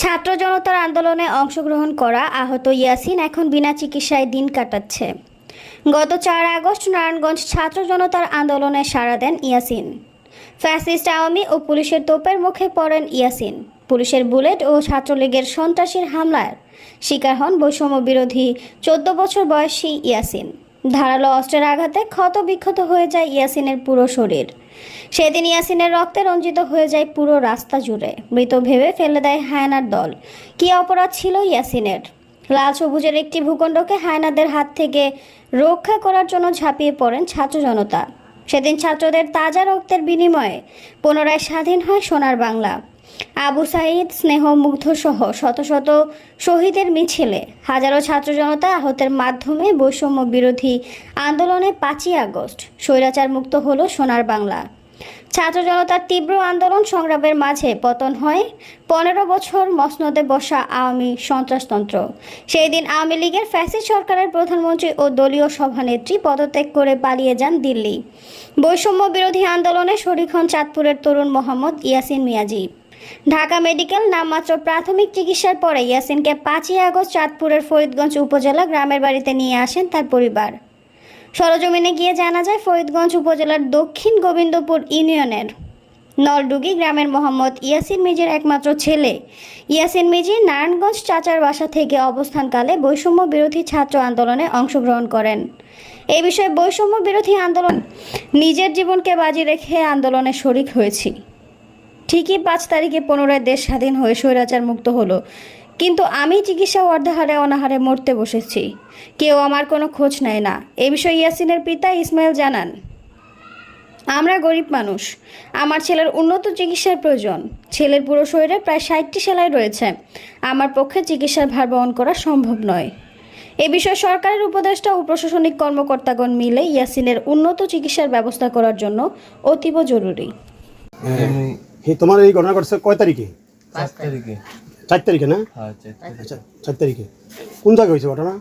ছাত্র জনতার আন্দোলনে অংশগ্রহণ করা আহত ইয়াসিন এখন বিনা চিকিৎসায় দিন কাটাচ্ছে। গত চার আগস্ট নারায়ণগঞ্জ ছাত্র জনতার আন্দোলনে সাড়া দেন ইয়াসিন। ফ্যাসিস্ট আওয়ামী ও পুলিশের তোপের মুখে পড়েন ইয়াসিন। পুলিশের বুলেট ও ছাত্রলীগের সন্ত্রাসীর হামলার শিকার হন বৈষম্য বিরোধী চোদ্দ বছর বয়সী ইয়াসিন। ধারালো অস্ত্রের আঘাতে ক্ষত বিক্ষত হয়ে যায় ইয়াসিনের পুরো শরীর। সেদিন ইয়াসিনের রক্তে রঞ্জিত হয়ে যায় পুরো রাস্তা জুড়ে। মৃত ভেবে ফেলে দেয় হায়নার দল। কী অপরাধ ছিল ইয়াসিনের? লাল সবুজের একটি ভূখণ্ডকে হায়নাদের হাত থেকে রক্ষা করার জন্য ঝাঁপিয়ে পড়েন ছাত্র জনতা। সেদিন ছাত্রদের তাজা রক্তের বিনিময়ে পুনরায় স্বাধীন হয় সোনার বাংলা। আবু সাইদ স্নেহ মুগ্ধ সহ শত শত শহীদের মিছিলে হাজারো ছাত্র জনতা আহতের মাধ্যমে বৈষম্য বিরোধী আন্দোলনে পাঁচই আগস্ট স্বৈরাচার মুক্ত হল সোনার বাংলা। ছাত্র জনতার তীব্র আন্দোলন সংগ্রামের মাঝে পতন হয়। পনেরো বছর মসনদে বসা আওয়ামী সন্ত্রাসতন্ত্র। সেই দিন আওয়ামী লীগের ফ্যাসিস্ট সরকারের প্রধানমন্ত্রী ও দলীয় সভানেত্রী পদত্যাগ করে পালিয়ে যান দিল্লি। বৈষম্য বিরোধী আন্দোলনে হন চাঁদপুরের তরুণ মোহাম্মদ ইয়াসিন মিয়াজি। ঢাকা মেডিকেল নামমাত্র প্রাথমিক চিকিৎসার পরে ইয়াসিনকে পাঁচই আগস্ট চাঁদপুরের ফরিদগঞ্জ উপজেলা গ্রামের বাড়িতে নিয়ে আসেন তার পরিবার। সরজমিনে গিয়ে জানা যায়, ফরিদগঞ্জ উপজেলার দক্ষিণ গোবিন্দপুর ইউনিয়নের নলডুগি গ্রামের মোহাম্মদ ইয়াসিন মিজির একমাত্র ছেলে। ইয়াসিন মিজি নারায়ণগঞ্জ চাচার বাসা থেকে অবস্থানকালে বৈষম্য বিরোধী ছাত্র আন্দোলনে অংশগ্রহণ করেন। এই বিষয়ে বৈষম্য বিরোধী আন্দোলন নিজের জীবনকে বাজি রেখে আন্দোলনে শরিক হয়েছি। ঠিকই পাঁচ তারিখে পুনরায় দেশ স্বাধীন হয়ে স্বৈরাচার মুক্ত হলো। কিন্তু আমি চিকিৎসা অর্ধাহারে অনাহারে মরতে বসেছি। কেউ আমার কোনো খোঁজ নেয় না। এ বিষয়ে ইয়াসিনের পিতা ইসমাইল জানান, আমরা গরিব মানুষ। আমার ছেলের উন্নত চিকিৎসার প্রয়োজন। ছেলের পুরো শরীরে প্রায় ষাটটি সেলাই রয়েছে। আমার পক্ষে চিকিৎসার ভার বহন করা সম্ভব নয়। এ বিষয়ে সরকারের উপদেষ্টা ও প্রশাসনিক কর্মকর্তাগণ মিলে ইয়াসিনের উন্নত চিকিৎসার ব্যবস্থা করার জন্য অতীব জরুরি। এমনি হে তোমার এই ঘটনা ঘটছে কয় তারিখে? চার তারিখে। চার তারিখে না? হ্যাঁ চার তারিখে। আচ্ছা চার তারিখে। কোন জায়গায় হয়েছে ঘটনা?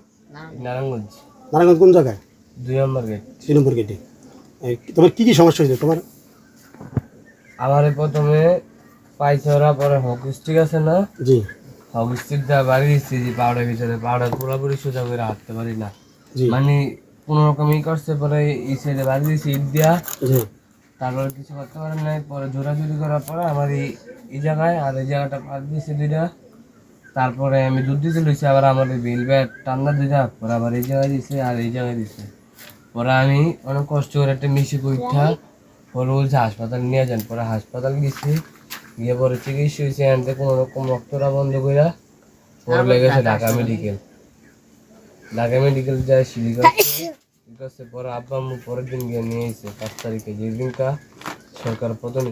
নারায়ণগঞ্জ। নারায়ণগঞ্জ। কোন জায়গায়? দুই নম্বর গেট তিন নম্বর গেটে তোমার কি কি সমস্যা হয়েছে তোমার? আমার প্রথমে পাইছরা পরে হক স্টিক আছে না? জি। হক স্টিক দা বাড়ি দিচ্ছি যে পাউডার ভিতরে পাউডার পুরোপুরি সোজা করে হাঁটতে পারি না। জি। মানে কোনো রকম ই করছে পরে এই সাইডে বাড়ি দিয়েছি ইট দিয়া। জি। তারপরে কিছু করতে পারেন নাই পরে জোরাজুরি করার পরে আমার এই এই জায়গায় আর এই জায়গাটা পাত দিয়েছে দুইটা। তারপরে আমি দুধ দিতে লইছি আবার আমার এই বিল ব্যাট টান্না দুইটা পরে আবার এই জায়গায় দিছে আর এই জায়গায় দিছে। পরে আমি অনেক কষ্ট করে একটা মিশি পরীক্ষা পরে বলছে হাসপাতাল নিয়ে যান। পরে হাসপাতাল গেছি গিয়ে পরে চিকিৎসা হয়েছে আনতে কোনো রকম রক্তটা বন্ধ করে পরে লেগেছে ঢাকা মেডিকেল। ঢাকা মেডিকেল যায় সিলিগঞ্জ ঠিক পরে আব্বা আম্মু পরের দিন গিয়ে নিয়ে এসে পাঁচ তারিখে যেদিনটা সরকার প্রধান